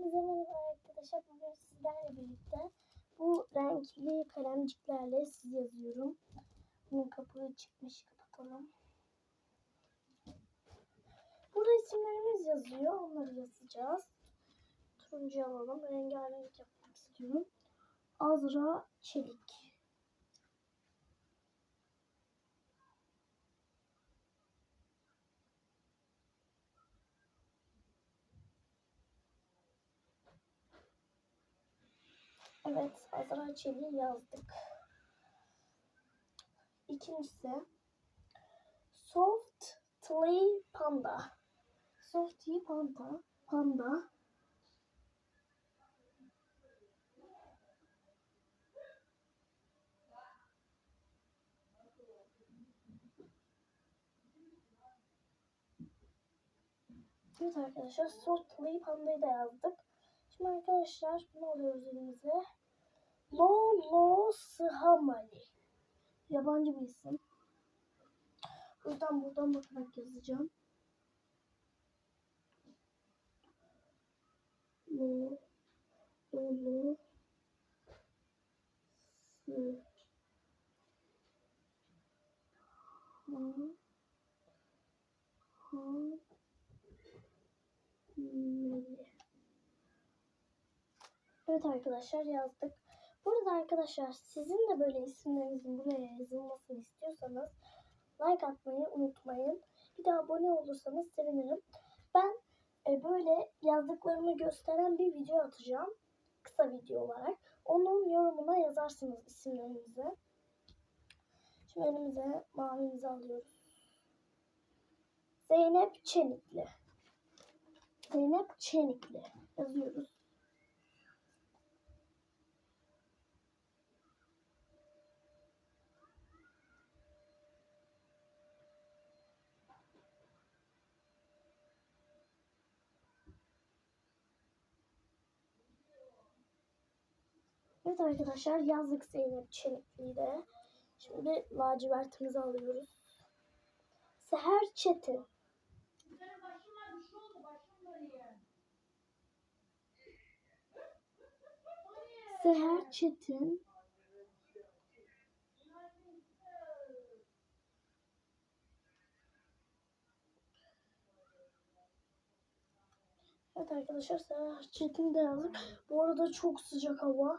Hepinize merhaba arkadaşlar. Bugün sizlerle birlikte bu renkli kalemciklerle siz yazıyorum. Bunun kapağı çıkmış. Kapatalım. Burada isimlerimiz yazıyor. Onları yazacağız. Turuncu alalım. Rengarenk yapmak istiyorum. Azra Çelik. Evet, Azra Çelik'i yazdık. İkincisi Soft Clay Panda. Soft Clay Panda. Panda. Evet arkadaşlar Soft Clay Panda'yı da yazdık. Şimdi arkadaşlar bunu alıyoruz elimize. Lolo Sıhamali. Yabancı bir isim. Yüzden buradan bakarak yazacağım. Lo, Lolo Sı Ha Ha Meli. Evet arkadaşlar yazdık. Burada arkadaşlar sizin de böyle isimlerinizin buraya yazılmasını istiyorsanız like atmayı unutmayın. Bir de abone olursanız sevinirim. Ben e, böyle yazdıklarımı gösteren bir video atacağım. Kısa video olarak. Onun yorumuna yazarsınız isimlerinizi. Şimdi elimize mavimizi alıyoruz. Zeynep Çenikli. Zeynep Çenikli yazıyoruz. Evet arkadaşlar yazdık Zeynep Çelikli'yi de. Şimdi lacivertimizi alıyoruz. Seher Çetin. Seher Çetin. Evet arkadaşlar Seher Çetin de yazdık. Bu arada çok sıcak hava.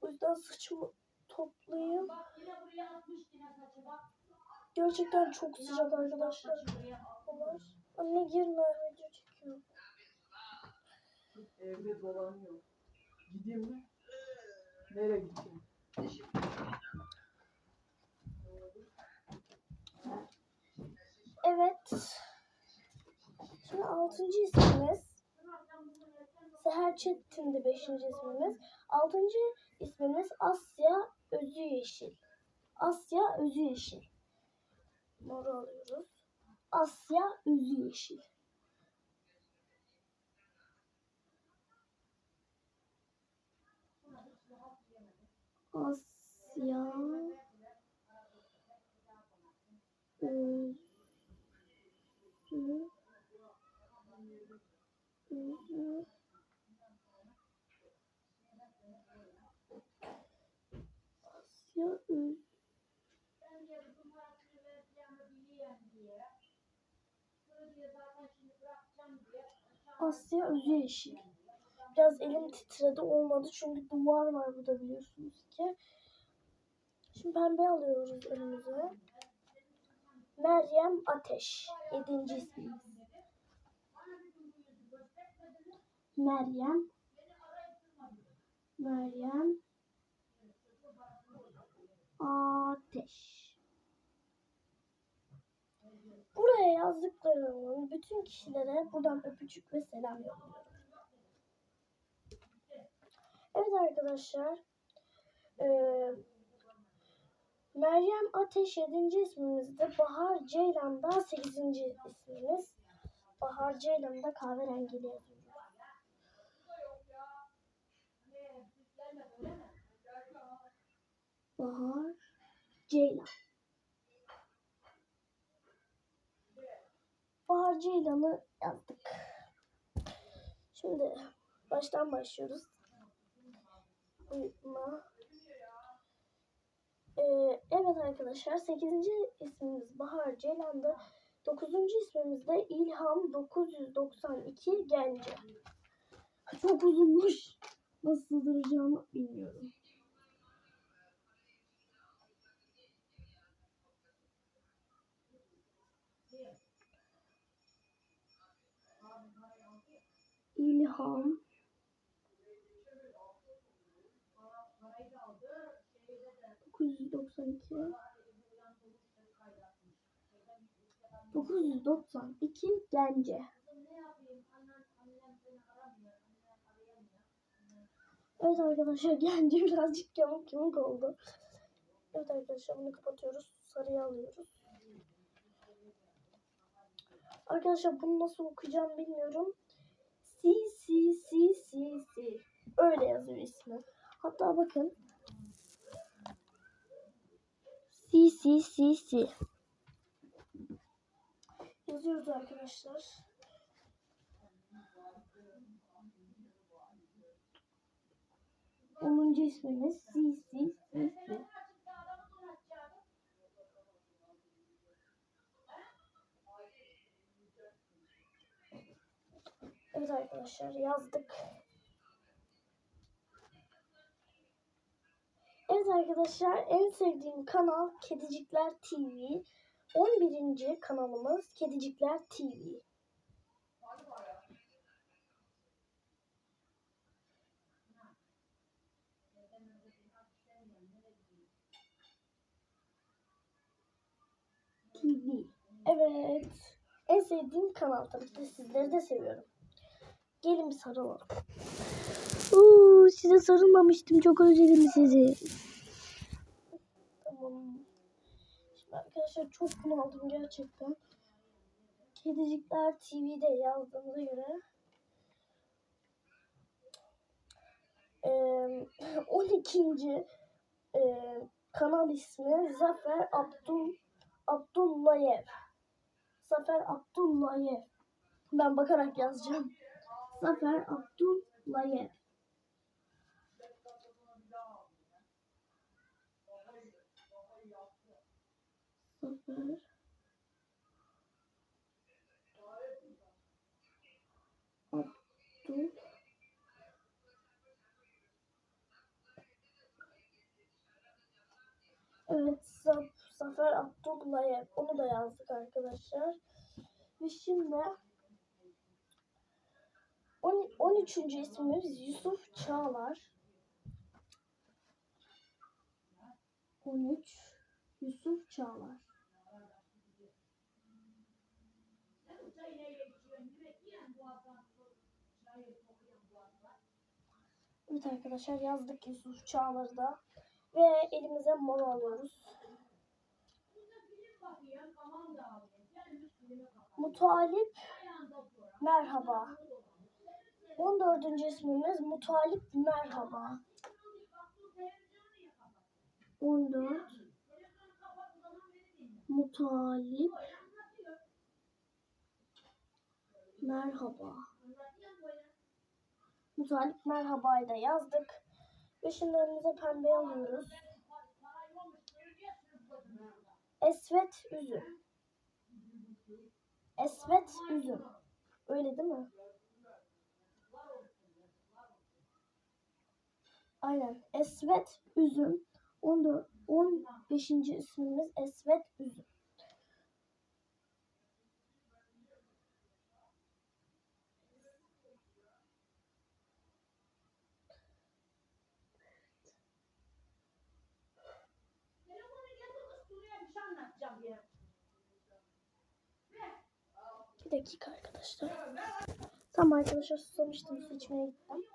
O yüzden saçımı toplayayım. Gerçekten çok sıcak arkadaşlar. Havalar. Anne girme video çekiyorum. Evde dolanıyor. Gideyim mi? Nereye gideyim? Evet. Şimdi altıncı ismimiz Seher Çetin'di beşinci ismimiz. Altıncı ismimiz Asya Özü Yeşil. Asya Özü Yeşil. Moru alıyoruz. Asya Özü Yeşil. Asya Özü Özü Asya Özü Asya Özü. Biraz elim titredi olmadı çünkü duvar var burada biliyorsunuz ki. Şimdi pembe alıyoruz önümüze. Meryem Ateş. Yedinci ismimiz. Meryem. Meryem. Ateş. Buraya yazdıklarımın bütün kişilere buradan öpücük ve selam yolluyorum. Evet arkadaşlar. Eee Meryem Ateş 7. ismimizde. Bahar Ceylan da 8. ismimiz. Bahar Ceylan da kahverengili yazıyoruz. Bahar Ceylan. Bahar Ceylan'ı yazdık. Şimdi Baştan başlıyoruz. Uyutma. Ee, evet arkadaşlar 8. ismimiz Bahar Ceylan'dı. 9. ismimiz de İlham 992 Gence. Çok uzunmuş. Nasıl sığdıracağımı bilmiyorum. İlham 992 992 Gence. Evet arkadaşlar Gence birazcık yamuk yamuk oldu. Evet arkadaşlar bunu kapatıyoruz. Sarıya alıyoruz. Arkadaşlar bunu nasıl okuyacağım bilmiyorum. C C C C C. Öyle yazıyor ismi. Hatta bakın. C C C C. Yazıyoruz arkadaşlar. Onuncu ismimiz C C C C. Evet arkadaşlar yazdık. Evet arkadaşlar en sevdiğim kanal Kedicikler TV. 11. kanalımız Kedicikler TV. TV. Evet. En sevdiğim kanal tabii ki sizleri de seviyorum. Gelin bir sarılalım. Oo, size sarılmamıştım. Çok özledim sizi. Tamam. Şimdi arkadaşlar çok bunaldım gerçekten. Kedicikler TV'de yazdığımıza göre eee, 12. eee, kanal ismi Zafer Abdul Abdullayev. Zafer Abdullayev. Ben bakarak yazacağım. Zafer Abdullayev. Zafer Abdul Evet, Zaf Zafer Abdullayev. Onu da yazdık arkadaşlar. Ve şimdi 10 13. ismimiz Yusuf Çağlar. 13 Yusuf Çağlar. Evet arkadaşlar yazdık Yusuf Çağlar'ı da. Ve elimize mor alıyoruz. Mutalip merhaba. 14. ismimiz Mutalip merhaba. 14 Mutalip merhaba. Mutalip merhabayı da yazdık. Elimize pembe alıyoruz. Esvet üzüm. Esvet üzüm. Öyle değil mi? Aynen. Esvet üzüm. 14 15. ismimiz Esvet üzüm. Bir dakika arkadaşlar. Tamam arkadaşlar susamıştım su içmeye gittim.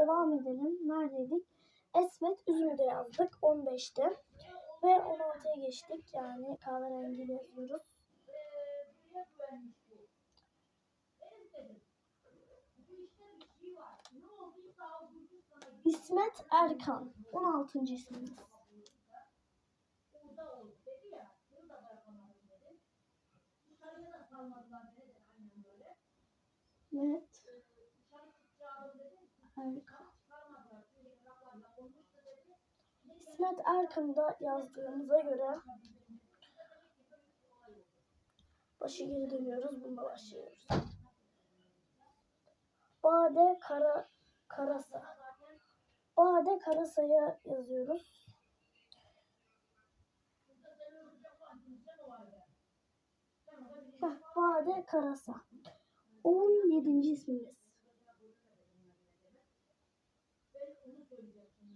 Devam edelim. Neredeydik? Esmet üzümü de yazdık 15'te. Ve 16'ya geçtik. Yani kahverengi yazıyoruz. İsmet Erkan. 16. ismimiz. Evet. Erkan. İsmet Erkan'da yazdığımıza göre başı geri dönüyoruz. Bununla başlıyoruz. Bade Kara Karasa. Bade Karasa'ya yazıyoruz. Heh, Bade Karasa. 17. ismimiz.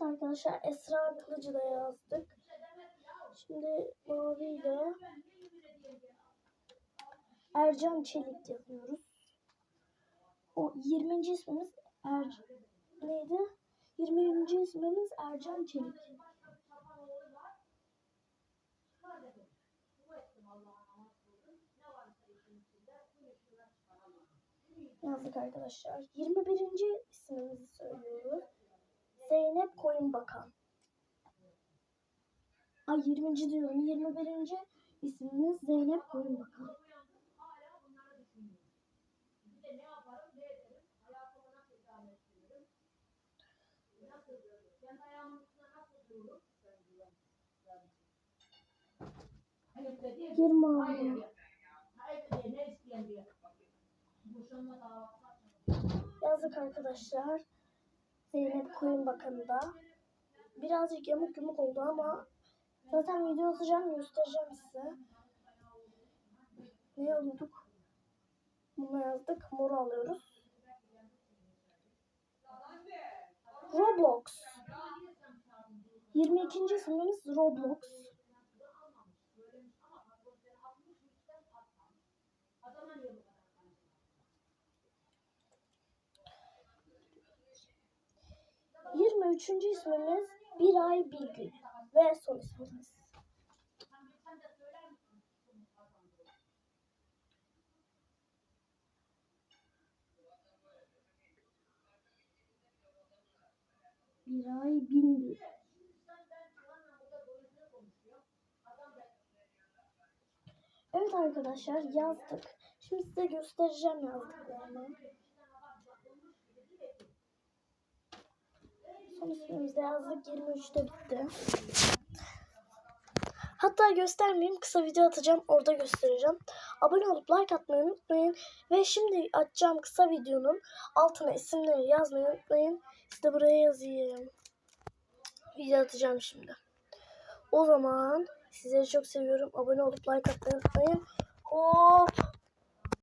Evet arkadaşlar Esra Kılıcı da yazdık. Şimdi maviyle Ercan Çelik yazıyoruz. O 20. ismimiz Er neydi? 20. ismimiz Ercan Çelik. Yazdık arkadaşlar. 21. ismimizi söylüyoruz. Zeynep Koyunbakan. Ay 20. diyorum. 21. ismimiz Zeynep Koyunbakan. Yirmi altı. Yazdık arkadaşlar. Zeynep Koyunbakan'da. Birazcık yamuk yumuk oldu ama zaten video atacağım göstereceğim size. Ne alıyorduk? Bunu yazdık. Mor alıyoruz. Roblox. 22. ismimiz Roblox. Yirmi üçüncü ismimiz Biray Bilgül ve son ismimiz. Biray Bilgül. Evet arkadaşlar yazdık. Şimdi size göstereceğim yazdıklarımı. Son ismimizi yazdık. 23'te bitti. Hatta göstermeyeyim. Kısa video atacağım. Orada göstereceğim. Abone olup like atmayı unutmayın. Ve şimdi açacağım kısa videonun altına isimleri yazmayı unutmayın. İşte buraya yazayım. Video atacağım şimdi. O zaman sizleri çok seviyorum. Abone olup like atmayı unutmayın.